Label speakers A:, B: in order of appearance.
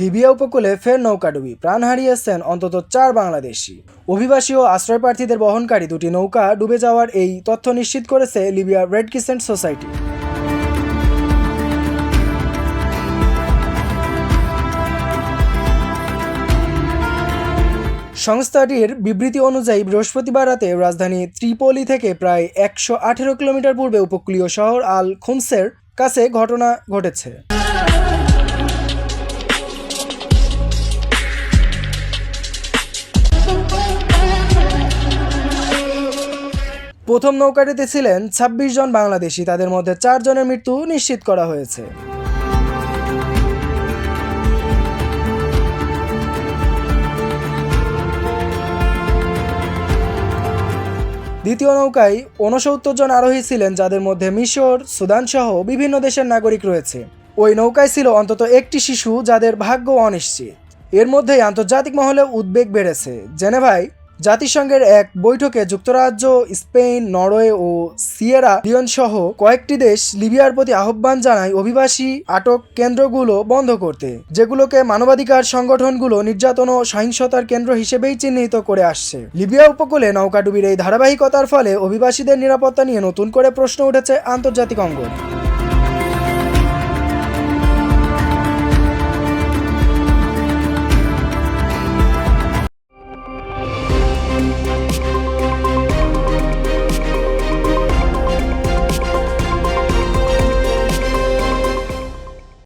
A: Libya উপকূলে ফের নৌকাডুবি প্রাণ হারিয়েছেন অন্তত চার বাংলাদেশি। অভিবাসী ও আশ্রয় প্রার্থীদের বহনকারী দুটি নৌকা ডুবে যাওয়ার এই তথ্য নিশ্চিত করেছে লিবিয়ার রেড কিসেন্ট সোসাইটি। সংস্থাটির বিবৃতি অনুযায়ী বৃহস্পতিবার রাতে রাজধানী ত্রিপোলি থেকে প্রায় একশো আঠেরো কিলোমিটার পূর্বে উপকূলীয় শহর আল খুমসের কাছে ঘটনা ঘটেছে। প্রথম নৌকাটিতে ছিলেন ছাব্বিশ জন বাংলাদেশি। তাদের মধ্যে চারজনের মৃত্যু নিশ্চিত করা হয়েছে। দ্বিতীয় নৌকায় ঊনসত্তর জন আরোহী ছিলেন, যাদের মধ্যে মিশর, সুদান সহ বিভিন্ন দেশের নাগরিক রয়েছে। ওই নৌকায় ছিল অন্তত একটি শিশু, যাদের ভাগ্য অনিশ্চিত। এর মধ্যেই আন্তর্জাতিক মহলে উদ্বেগ বেড়েছে। জেনেভায় জাতিসংঘের এক বৈঠকে যুক্তরাজ্য, স্পেন, নরওয়ে ও সিয়েরা লিওন সহ কয়েকটি দেশ লিবিয়ার প্রতি আহ্বান জানায় অভিবাসী আটক কেন্দ্রগুলো বন্ধ করতে, যেগুলোকে মানবাধিকার সংগঠনগুলো নির্যাতন ও সহিংসতার কেন্দ্র হিসেবেই চিহ্নিত করে আসছে। লিবিয়া উপকূলে নৌকাডুবির এই ধারাবাহিকতার ফলে অভিবাসীদের নিরাপত্তা নিয়ে নতুন করে প্রশ্ন উঠেছে আন্তর্জাতিক অঙ্গনে।